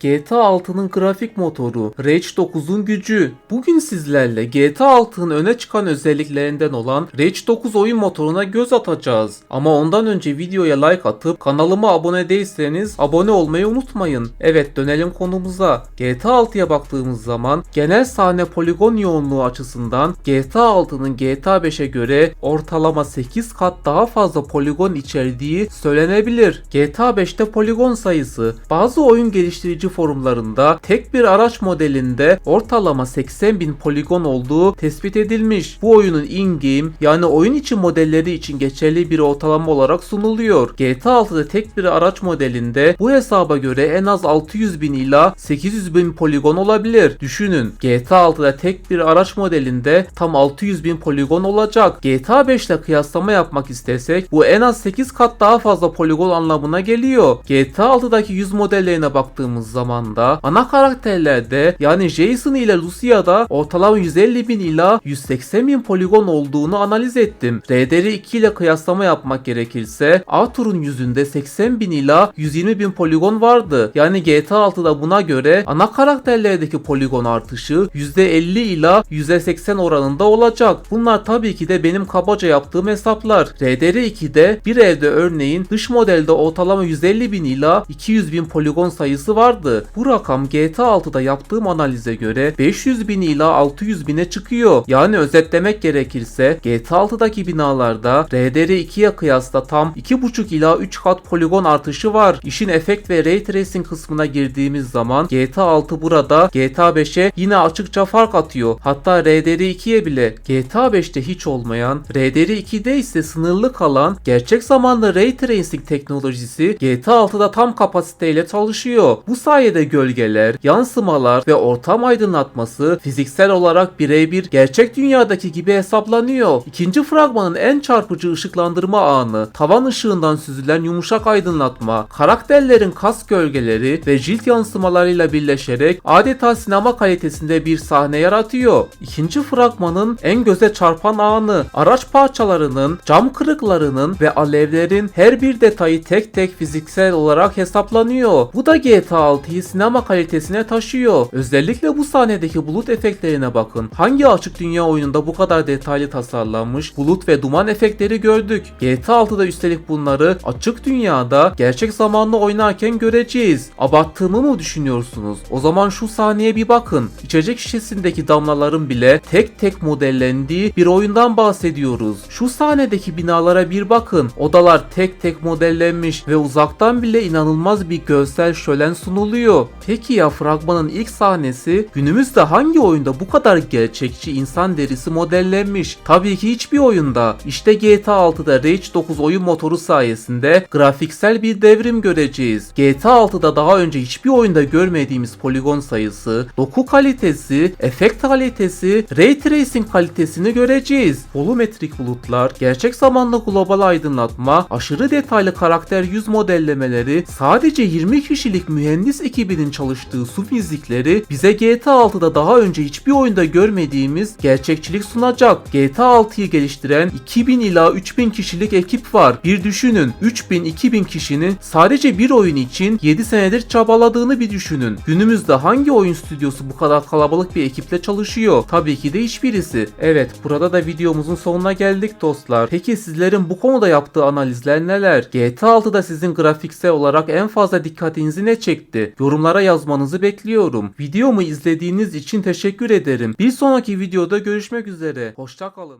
GTA 6'nın grafik motoru, Rage 9'un gücü. Bugün sizlerle GTA 6'nın öne çıkan özelliklerinden olan Rage 9 oyun motoruna göz atacağız. Ama ondan önce videoya like atıp kanalıma abone değilseniz abone olmayı unutmayın. Evet dönelim konumuza. GTA 6'ya baktığımız zaman genel sahne poligon yoğunluğu açısından GTA 6'nın GTA 5'e göre ortalama 8 kat daha fazla poligon içerdiği söylenebilir. GTA 5'te poligon sayısı bazı oyun geliştirici forumlarında tek bir araç modelinde ortalama 80 bin poligon olduğu tespit edilmiş. Bu oyunun in-game yani oyun içi modelleri için geçerli bir ortalama olarak sunuluyor. GTA 6'da tek bir araç modelinde bu hesaba göre en az 600 bin ila 800 bin poligon olabilir. Düşünün GTA 6'da tek bir araç modelinde tam 600 bin poligon olacak. GTA 5 ile kıyaslama yapmak istesek bu en az 8 kat daha fazla poligon anlamına geliyor. GTA 6'daki yüz modellerine baktığımız zaman da ana karakterlerde yani Jason ile Lucia'da ortalama 150 bin ila 180 bin poligon olduğunu analiz ettim. RDR2 ile kıyaslama yapmak gerekirse Arthur'un yüzünde 80 bin ila 120 bin poligon vardı. Yani GTA 6'da buna göre ana karakterlerdeki poligon artışı %50 ila %80 oranında olacak. Bunlar tabii ki de benim kabaca yaptığım hesaplar. RDR2'de bir evde örneğin dış modelde ortalama 150 bin ila 200 bin poligon sayısı vardı. Bu rakam GTA 6'da yaptığım analize göre 500 bin ila 600 bine çıkıyor. Yani özetlemek gerekirse GTA 6'daki binalarda RDR2'ye kıyasla tam 2,5 ila 3 kat poligon artışı var. İşin efekt ve ray tracing kısmına girdiğimiz zaman GTA 6 burada GTA 5'e yine açıkça fark atıyor. Hatta RDR2'ye bile GTA 5'te hiç olmayan, RDR2'de ise sınırlı kalan gerçek zamanlı ray tracing teknolojisi GTA 6'da tam kapasiteyle çalışıyor. Bu sayede gölgeler, yansımalar ve ortam aydınlatması fiziksel olarak birebir gerçek dünyadaki gibi hesaplanıyor. İkinci fragmanın en çarpıcı ışıklandırma anı, tavan ışığından süzülen yumuşak aydınlatma, karakterlerin kas gölgeleri ve cilt yansımalarıyla birleşerek adeta sinema kalitesinde bir sahne yaratıyor. İkinci fragmanın en göze çarpan anı, araç parçalarının, cam kırıklarının ve alevlerin her bir detayı tek tek fiziksel olarak hesaplanıyor. Bu da GTA 6'yı sinema kalitesine taşıyor. Özellikle bu sahnedeki bulut efektlerine bakın. Hangi açık dünya oyununda bu kadar detaylı tasarlanmış bulut ve duman efektleri gördük. GTA 6'da üstelik bunları açık dünyada gerçek zamanlı oynarken göreceğiz. Abarttığımı mı düşünüyorsunuz? O zaman şu sahneye bir bakın. İçecek şişesindeki damlaların bile tek tek modellendiği bir oyundan bahsediyoruz. Şu sahnedeki binalara bir bakın. Odalar tek tek modellenmiş ve uzaktan bile inanılmaz bir görsel şölen sunuluyor. Peki ya fragmanın ilk sahnesi günümüzde hangi oyunda bu kadar gerçekçi insan derisi modellenmiş? Tabii ki hiçbir oyunda. İşte GTA 6'da Rage 9 oyun motoru sayesinde grafiksel bir devrim göreceğiz. GTA 6'da daha önce hiçbir oyunda görmediğimiz poligon sayısı, doku kalitesi, efekt kalitesi, ray tracing kalitesini göreceğiz. Volumetrik bulutlar, gerçek zamanlı global aydınlatma, aşırı detaylı karakter yüz modellemeleri, sadece 20 kişilik mühendis ekibinin çalıştığı su fizikleri bize GTA 6'da daha önce hiçbir oyunda görmediğimiz gerçekçilik sunacak. GTA 6'yı geliştiren 2000 ila 3000 kişilik ekip var. Bir düşünün 3000-2000 kişinin sadece bir oyun için 7 senedir çabaladığını bir düşünün. Günümüzde hangi oyun stüdyosu bu kadar kalabalık bir ekiple çalışıyor? Tabii ki de hiçbirisi. Evet burada da videomuzun sonuna geldik dostlar. Peki sizlerin bu konuda yaptığı analizler neler? GTA 6'da sizin grafiksel olarak en fazla dikkatinizi ne çekti? Yorumlara yazmanızı bekliyorum. Videomu izlediğiniz için teşekkür ederim. Bir sonraki videoda görüşmek üzere. Hoşçakalın.